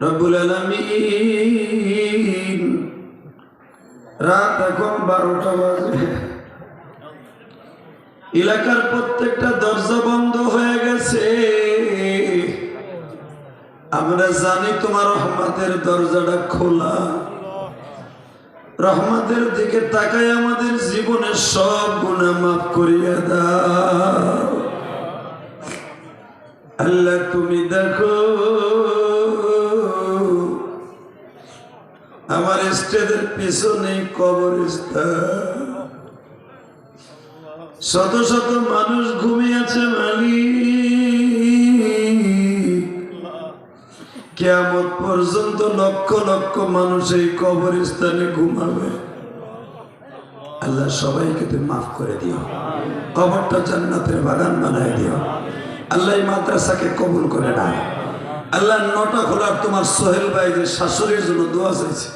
রব্বুল আলমিন। রাত এখন বারোটা বাজে। এলাকার প্রত্যেকটা দরজা বন্ধ হয়ে গেছে। আমরা জানি তোমার রহমাতের দরজাটা খোলা। রহমাতের দিকে তাকায় আমাদের জীবনের সব গুণা মাফ করিয়া দাও। আল্লাহ, তুমি দেখো আমার স্টেজের পিছনে কবরস্থান। শত শত মানুষ ঘুমিয়ে আছে মালিক। কেমন পর্যন্ত লক্ষ লক্ষ মানুষ এই কবরস্থানে ঘুমাবে। আল্লাহ সবাইকে তুমি মাফ করে দিও। কবরটা জান্নাতের বাগান বানায় দিও। আল্লাহ এই মাদ্রাসাকে কবুল করে না আল্লাহ নটা খোলার তোমার সোহেল ভাই যে শাশুড়ির জন্য দোয়া চাইছে।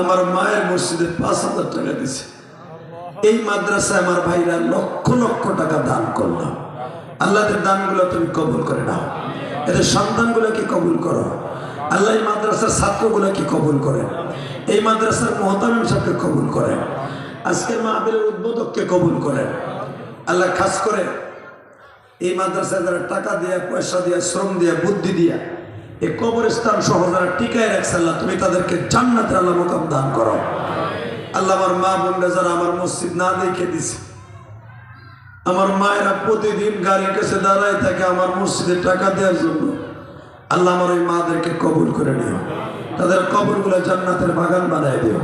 আমার মায়ের মসজিদে পাঁচ হাজার টাকা দিছে। এই মাদ্রাসায় আমার ভাইরা লক্ষ লক্ষ টাকা দান করলাম আল্লাহদের দানগুলো তুমি কবুল করে নাও। এদের সন্তানগুলোকে কবুল করো? আল্লাহ এই মাদ্রাসার ছাত্রগুলোকে কবুল করেন এই মাদ্রাসার মহতামিম সাহেবকে কবুল করেন আজকের মাহবিলের উদ্বোধককে কবুল করেন আল্লাহ খাস করে, এই মাদ্রাসায় যারা টাকা দিয়া, পয়সা দিয়া, শ্রম দিয়া, বুদ্ধি দিয়া এই কবরস্থান সহ যারা টিকায় রাখছে আল্লাহ, তুমি তাদেরকে জান্নাতের আল্লাহ মোকাম দান করো। আল্লাহ আমার মা বোনরা যারা আমার মসজিদ না দেখে দিছে, আমার মায়েরা প্রতিদিন গাড়ির কাছে দাঁড়ায় থাকে আমার মসজিদে টাকা দেওয়ার জন্য। আল্লাহ আমার ওই মাদেরকে কবুল করে নিও। তাদের কবরগুলো জান্নাতের বাগান বানায় দিও।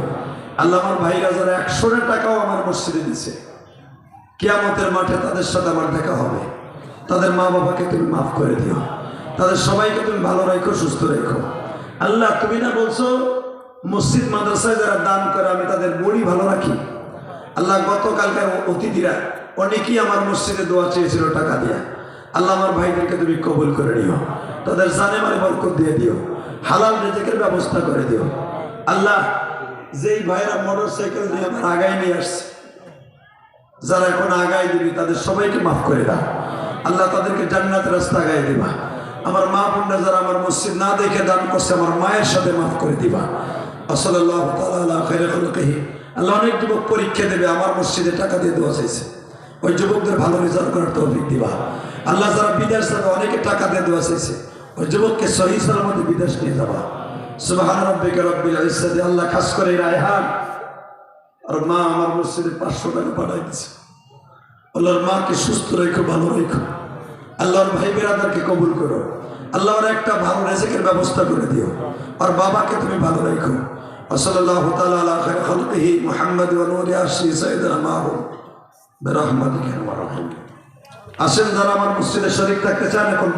আল্লাহ আমার ভাইরা যারা একশোটা টাকাও আমার মসজিদে দিছে, কেয়ামতের মাঠে তাদের সাথে আমার দেখা হবে। তাদের মা বাবাকে তুমি মাফ করে দিও। তাদের সবাইকে তুমি ভালো রেখো, সুস্থ রেখো। আল্লাহ, তুমি না বলছো, মসজিদ, মাদ্রাসায় যারা দান করে, আমি তাদের বড়ি ভালো রাখি। আল্লাহ, গতকালকার অতিথিরা অনেকেই আমার মসজিদে দোয়া চেয়েছিল টাকা দিয়া। আল্লাহ, আমার ভাইদেরকে তুমি কবুল করে নিও। তাদের জানে মানে বরকত দিয়ে দিও। হালাল রেজেকের ব্যবস্থা করে দিও। আল্লাহ, যেই ভাইরা মোটর সাইকেল নিয়ে আমার আগায় নিয়ে আসছে, যারা এখন আগায় দিবি, তাদের সবাইকে মাফ করে দাও। আল্লাহ, তাদেরকে জান্নাত রাস্তা আগায় দিবা। আমার মা বোনরা যারা আমার মসজিদ না দেখে দান করছে, আমার মায়ের সাথে মাফ করে দিবা। আসল্লাহ আল্লাহ অনেক যুবক পরীক্ষা দেবে, আমার মসজিদে টাকা দিয়ে দেওয়া চাইছে। ওই যুবকদের ভালো রেজাল্ট করার তৌফিক দিবা। আল্লাহ যারা বিদেশ যাবে, অনেকে টাকা দিয়ে দেওয়া চাইছে। ওই যুবককে সহি সালামতে বিদেশ নিয়ে যাবা। সুবাহান আল্লাহ খাস করে রায়হান আর মা আমার মসজিদে পাঁচশো টাকা পাঠাই দিছে। আল্লাহর মাকে সুস্থ রেখো, ভালো রেখো। আল্লাহর ভাই বেরাদারকে কবুল করো। আল্লাহর একটা ভালো রেজেকের ব্যবস্থা করে দিও। আর বাবাকে তুমি ভালো রেখো। ওসল্লাহ তালা খাই খলকিহি মোহাম্মদ আশি সৈয়দনা মাহুম বেরহমাদিকে আসেন যারা আমার মসজিদে শরীর থাকতে চান, এখন